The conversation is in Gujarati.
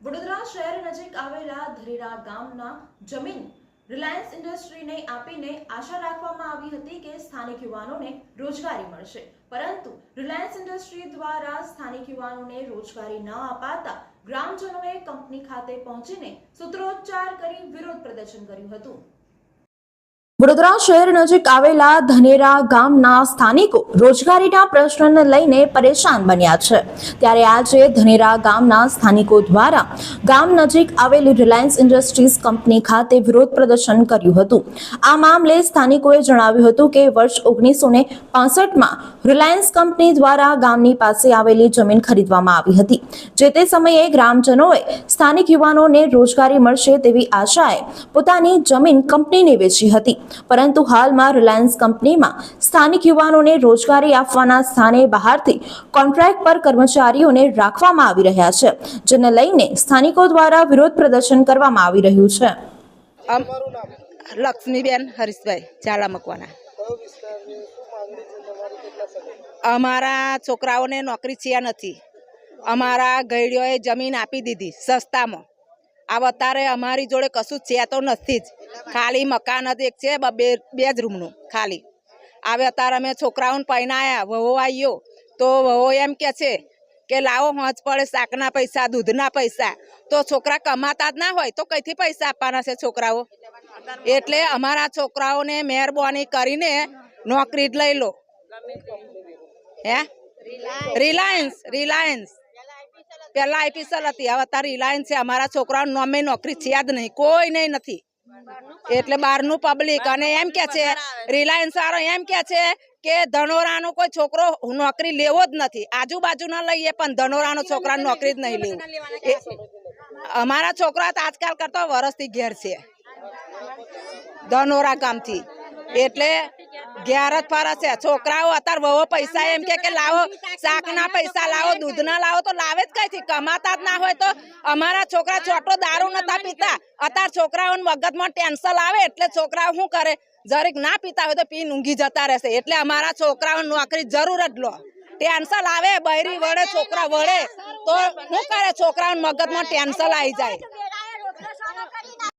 વડોદરા શહેર નજીક આવેલા ધરેરા ગામના જમીન રિલાયન્સ ઇન્ડસ્ટ્રીને આપીને આશા રાખવામાં આવી હતી કે સ્થાનિક યુવાનોને રોજગારી મળશે. પરંતુ રિલાયન્સ ઇન્ડસ્ટ્રી દ્વારા સ્થાનિક યુવાનોને રોજગારી ન અપાતા ગ્રામજનોએ કંપની ખાતે પહોંચીને સૂત્રોચ્ચાર કરી વિરોધ પ્રદર્શન કર્યું હતું. વડોદરા શહેર નજીક આવેલા ધનેરા ગામના સ્થાનિકો રોજગારીના પ્રશ્નને લઈને પરેશાન બન્યા છે. ત્યારે આજે ધનેરા ગામના સ્થાનિકો દ્વારા ગામ નજીક આવેલી રિલાયન્સ ઇન્ડસ્ટ્રીઝ કંપની ખાતે વિરોધ પ્રદર્શન કર્યું હતું. આ મામલે સ્થાનિકોએ જણાવ્યું હતું કે વર્ષ ઓગણીસો ને પાસઠમાં રિલાયન્સ કંપની દ્વારા ગામની પાસે આવેલી જમીન ખરીદવામાં આવી હતી. જે તે સમયે ગ્રામજનોએ સ્થાનિક યુવાનોને રોજગારી મળશે તેવી આશાએ પોતાની જમીન કંપનીને વેચી હતી. પરંતુ હાલમાં રિલાયન્સ કંપનીમાં સ્થાનિક યુવાનોને રોજગારી આપવાના સ્થાને બહારથી કોન્ટ્રાક્ટ પર કર્મચારીઓને રાખવામાં આવી રહ્યા છે, જેને લઈને સ્થાનિકો દ્વારા વિરોધ પ્રદર્શન કરવામાં આવી રહ્યું છે. લક્ષ્મીબેન હરીશભાઈ, ઝાલા મકવાના અમારા છોકરાઓને નોકરી છે નથી. અમારા ગઈડીઓએ જમીન આપી દીધી, સસ્તામાં. આ અત્યારે અમારી જોડે કશું છે તો નથી જ. ખાલી મકાન જ એક છે બ- બે બે જ રૂમનું ખાલી. આવે અત્યારે અમે છોકરાઓને પહેનાયા વહુ આવ્યો તો વહુ એમ કે છે કે લાવો હોંચ પડે શાકના પૈસા દૂધના પૈસા. તો છોકરા કમાતા જ ના હોય તો કઈથી પૈસા આપવાના છે છોકરાઓ? એટલે અમારા છોકરાઓને મહેરબાની કરીને નોકરી જ લઈ લો. હે? રિલાયન્સ રિલાયન્સ પેલા આઈપીસલ હતી. હવે અત્યારે રિલાયન્સ છે. અમારા છોકરાઓ નોમે નોકરી છે. જ નહીં. કોઈ નહીં, નથી. એટલે બહારનું પબ્લિક અને એમ કે છે રિલાયન્સ વાળો એમ કે છે કે ધનોરાનો કોઈ છોકરો નોકરી લેવો જ નથી. આજુબાજુ ના લઈએ, પણ ધનોરાનો છોકરા નોકરી જ નહીં લેવું. અમારા છોકરા તો આજકાલ કરતા વરસથી ઘેર છે. ધનોરા ગામથી. એટલે ઘેર જ ફરે છે. છોકરાઓ અત્યારે બહુ પૈસા એમ કે લાવો શાકના પૈસા લાવો દૂધના લાવો તો લાવે જ કઈથી? કમાતા જ ના હોય તો. અમારા છોકરા છોટો દારૂ નતા પીતા. અત્યારે છોકરાઓને મગજમાં ટેન્શન આવે એટલે છોકરાઓ શું કરે? જરીક ના પીતા હોય તો પી ઊંઘી જતા રહેશે. એટલે અમારા છોકરાઓ નોકરી જરૂર જ લો. ટેન્શન આવે બૈરી વડે છોકરા વડે તો શું કરે? છોકરાઓને મગજમાં ટેન્શન આવી જાય.